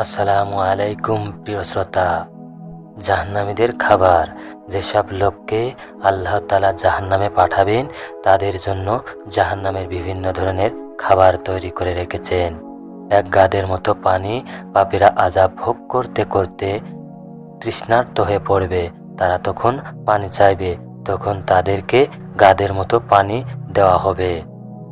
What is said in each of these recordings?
আসসালামু আলাইকুম প্রিয় শ্রোতা। জাহান্নামীদের খাবার, যেসব লোককে আল্লাহ তালা জাহান্নামে পাঠাবেন, তাদের জন্য জাহান্নামের বিভিন্ন ধরনের খাবার তৈরি করে রেখেছেন। এক গাদের মতো পানি পাপীরা আজাব ভোগ করতে করতে তৃষ্ণার্ত হয়ে পড়বে। তারা তখন পানি চাইবে, তখন তাদেরকে গাদের মতো পানি দেওয়া হবে।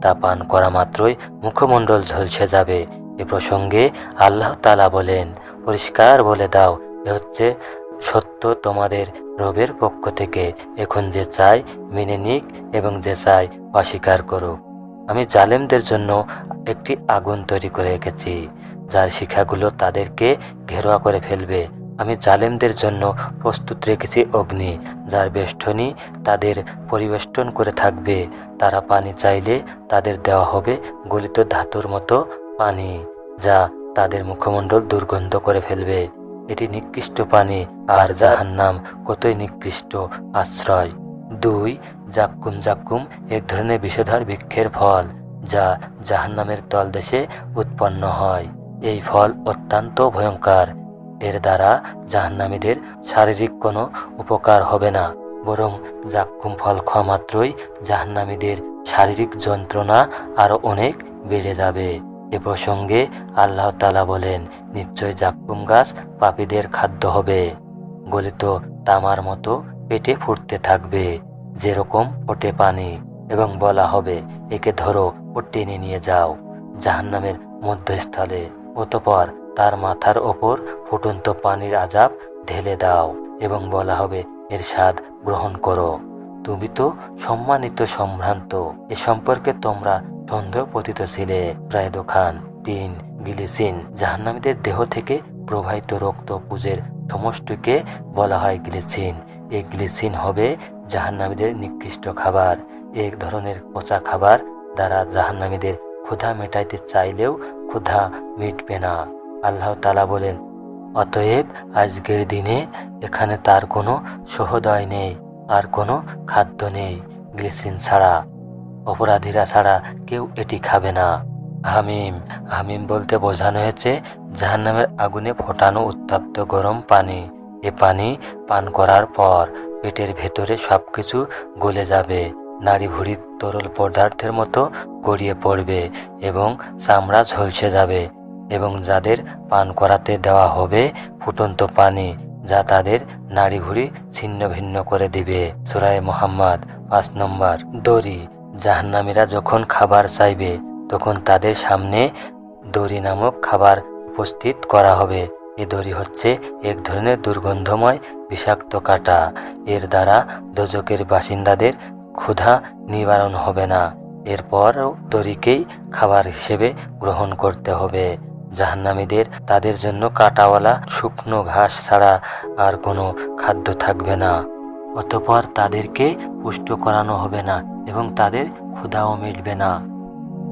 তা পান করা মাত্রই মুখমণ্ডল ঝলসে যাবে। এ প্রসঙ্গে আল্লাহ তালা বলেন, পরিষ্কার বলে দাও, এ হচ্ছে সত্য তোমাদের রবের পক্ষ থেকে। এখন যে চাই মেনে নিক এবং যে চাই অস্বীকার করুক। আমি জালেমদের জন্য একটি আগুন তৈরি করে রেখেছি, যার শিখাগুলো তাদেরকে ঘেরোয়া করে ফেলবে। আমি জালেমদের জন্য প্রস্তুত রেখেছি অগ্নি, যার বেষ্টনী তাদের পরিবেষ্টন করে থাকবে। তারা পানি চাইলে তাদের দেওয়া হবে গলিত ধাতুর মতো পানি যা তাদের মুখমণ্ডল দুর্গন্ধ করে ফেলবে। এটি নিকৃষ্ট পানি আর জাহান্নাম কতই নিকৃষ্ট আশ্রয়। দুই, জাক্কুম জাক্কুম এক ধরনের বিষধর বৃক্ষের ফল যা জাহান্নামের তলদেশে উৎপন্ন হয়। এই ফল অত্যন্ত ভয়ঙ্কর এর দ্বারা জাহান্নামীদের শারীরিক কোনো উপকার হবে না, বরং জাক্কুম ফল খাওয়া মাত্রই জাহান্নামীদের শারীরিক যন্ত্রণা আরও অনেক বেড়ে যাবে। এ প্রসঙ্গে আল্লাহ তালা বলেন, নিশ্চয় জাক্কুম গাছ পাপীদের খাদ্য হবে। গলিত তামার মতো পেটে ফুটতে থাকবে, যেরকম ফোটে পানি, এবং বলা হবে, একে ধরো ও টেনে নিয়ে যাও, জাহান্নামের মধ্যস্থলে। অতপর তার মাথার ওপর ফুটন্ত পানির আজাব ঢেলে দাও, এবং বলা হবে এর স্বাদ গ্রহণ করো। তুমি তো সম্মানিত সম্ভ্রান্ত, এ সম্পর্কে তোমরা সন্দেহ পতিত ছিলে প্রায় দোকান তিন গিলিসিন। জাহান্নামীদের দেহ থেকে প্রবাহিত রক্ত পুজের সমষ্টিকে বলা হয় গ্লিসিন। এই গ্লিসিন হবে জাহান্নামীদের নিকৃষ্ট খাবার। এক ধরনের পচা খাবার দ্বারা জাহান্নামীদের ক্ষুধা মেটাইতে চাইলেও ক্ষুধা মিটবে না। আল্লাহ তালা বলেন, অতএব আজকের দিনে এখানে তার কোনো সহদয় নেই, আর কোনো খাদ্য নেই গ্লিসিন ছাড়া। অপরাধীরা ছাড়া কেউ এটি খাবে না। হামিম হামিম বলতে বোঝানো হয়েছে, জাহান্নামের আগুনে ফোটানো উত্তপ্ত গরম পানি। এ পানি পান করার পর পেটের ভেতরে সব কিছু গলে যাবে। নাড়ি ভুড়ির তরল পদার্থের মতো গড়িয়ে পড়বে এবং চামড়া ঝলসে যাবে এবং যাদের পান করাতে দেওয়া হবে ফুটন্ত পানি, যা তাদের নাড়ি ভুড়ি ছিন্ন ভিন্ন করে দিবে। সুরায় মোহাম্মদ, পাঁচ নম্বর দড়ি। জাহান্নামীরা যখন খাবার চাইবে, তখন তাদের সামনে দড়ি নামক খাবার উপস্থিত করা হবে। এ দড়ি হচ্ছে এক ধরনের দুর্গন্ধময় বিষাক্ত কাটা। এর দ্বারা দোজকের বাসিন্দাদের ক্ষুধা নিবারণ হবে না। এরপরও দড়িকেই খাবার হিসেবে গ্রহণ করতে হবে। জাহান্নামীদের তাদের জন্য কাটাওয়ালা শুকনো ঘাস ছাড়া আর কোনো খাদ্য থাকবে না। অতপর তাদেরকে পুষ্ট করানো হবে না। এবং তাদের ক্ষুধাও মিটবে না।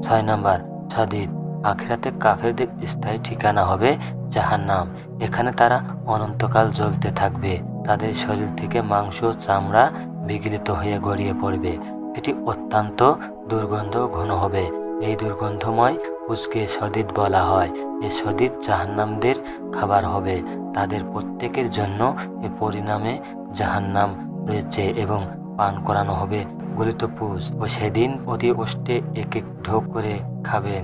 ছয় নম্বর, সদিদ, আখেরাতে কাফেরদের স্থায়ী ঠিকানা হবে জাহান্নাম। এখানে তারা অনন্তকাল জ্বলতে থাকবে। তাদের শরীর থেকে মাংস চামড়া বিগলিত হয়ে গড়িয়ে পড়বে। এটি অত্যন্ত দুর্গন্ধ ঘন হবে। এই দুর্গন্ধময় উসকে সদিদ বলা হয়। এ সদিদ জাহান্নামদের খাবার হবে। তাদের প্রত্যেকের জন্য এ পরিণামে জাহান্নাম রয়েছে এবং পান করানো হবে গলিত পুজ ও সেদিন অতি অষ্টে এক এক ঢোক করে খাবেন।